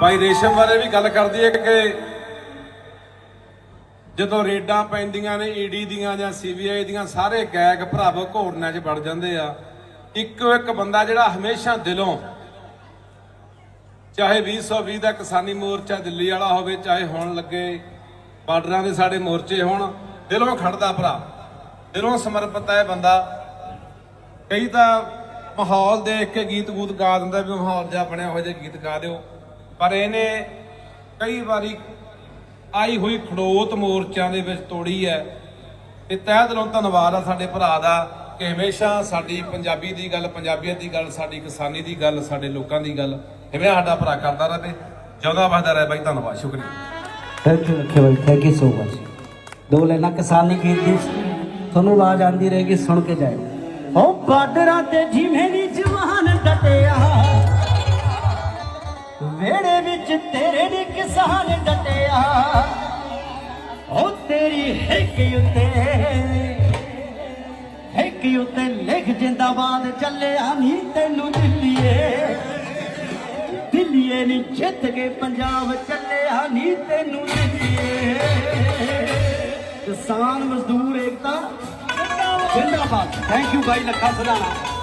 ਭਾਈ ਰੇਸ਼ਮ ਬਾਰੇ ਵੀ ਗੱਲ ਕਰਦੀ ਹੈ ਕਿ ਜਦੋਂ ਰੇਡਾਂ ਪੈਂਦੀਆਂ ਨੇ ਈਡੀ ਦੀਆਂ ਜਾਂ ਸੀਬੀਆਈ ਦੀਆਂ, ਸਾਰੇ ਗੈਗ ਭਰਾਵ ਘੋੜਨਿਆਂ 'ਚ ਵੜ ਜਾਂਦੇ ਆ। ਇੱਕੋ ਇੱਕ ਬੰਦਾ ਜਿਹੜਾ ਹਮੇਸ਼ਾ ਦਿਲੋਂ ਚਾਹੇ 2020 ਦਾ ਕਿਸਾਨੀ ਮੋਰਚਾ ਦਿੱਲੀ ਵਾਲਾ ਹੋਵੇ, ਚਾਹੇ ਹੁਣ ਲੱਗੇ ਬਾਰਡਰਾਂ ਦੇ ਸਾਡੇ ਮੋਰਚੇ ਹੋਣ, ਦਿਲੋਂ ਖੜਦਾ ਭਰਾ। ਦਿਲੋਂ ਸਮਰਪਿਤ ਹੈ ਬੰਦਾ। ਕਈ ਤਾਂ ਮਾਹੌਲ ਦੇਖ ਕੇ ਗੀਤ ਗੂਤ ਗਾ ਦਿੰਦਾ ਵੀ ਮਾਹੌਲ ਜਿਹਾ ਬਣਿਆ ਹੋਇਆ ਜੇ ਗੀਤ ਗਾ ਦਿਓ। ਪਰ ਇਹਨੇ ਕਈ ਵਾਰੀ ਆਈ ਹੋਈ ਖੜੋਤ ਮੋਰਚਿਆਂ ਦੇ ਵਿੱਚ ਤੋੜੀ ਹੈ ਤੇ ਤਹਿ ਦਿਲੋਂ ਧੰਨਵਾਦ ਆ ਸਾਡੇ ਭਰਾ ਦਾ ਕਿ ਹਮੇਸ਼ਾ ਸਾਡੀ ਪੰਜਾਬੀ ਦੀ ਗੱਲ, ਪੰਜਾਬੀਅਤ ਦੀ ਗੱਲ, ਸਾਡੀ ਕਿਸਾਨੀ ਦੀ ਗੱਲ, ਸਾਡੇ ਲੋਕਾਂ ਦੀ ਗੱਲ ਇਵੇਂ ਸਾਡਾ ਭਰਾ ਕਰਦਾ ਰਹੇ। ਜਿਉਂਦਾ ਵਸਦਾ ਰਹੇ ਬਾਈ, ਧੰਨਵਾਦ, ਸ਼ੁਕਰੀਆ। ਥੈਂਕ ਯੂ ਰੱਖੇ ਬਾਈ ਥੈਂਕ ਯੂ ਸੋ ਮਚ ਦੋ ਲੈਣਾ ਕਿਸਾਨੀ ਗੀਤ ਦੀ। ਤੁਹਾਨੂੰ ਆਵਾਜ਼ ਆਂਦੀ ਰਹੇਗੀ, ਸੁਣ ਕੇ ਜਾਇਓ। ਓ ਬਾਰਡਰਾਂ ਤੇ ਜਿਵੇਂ ਦੀ ਵੇੜੇ ਵਿੱਚ ਤੇਰੇ ਦੀ ਕਿਸਾਨ ਡਟਿਆ। ਓ ਤੇਰੀ ਹਿੱਕ ਉੱਤੇ ਹਿੱਕ ਉੱਤੇ ਲਿਖ ਜਿੰਦਾਬਾਦ ਚੱਲਿਆ ਨਹੀਂ ਤੈਨੂੰ ਦਿੱਲੀਏ। ਦਿੱਲੀਏ ਨੀ ਜਿੱਤ ਕੇ ਪੰਜਾਬ ਚੱਲਿਆ ਨੀ ਤੈਨੂੰ ਦਿੱਲੀਏ। ਕਿਸਾਨ ਮਜ਼ਦੂਰ ਏਕਤਾ, ਜਿੰਦਾਬਾਦ। ਥੈਂਕ ਯੂ ਬਾਈ, ਲੱਖਾ ਸਲਾਣਾ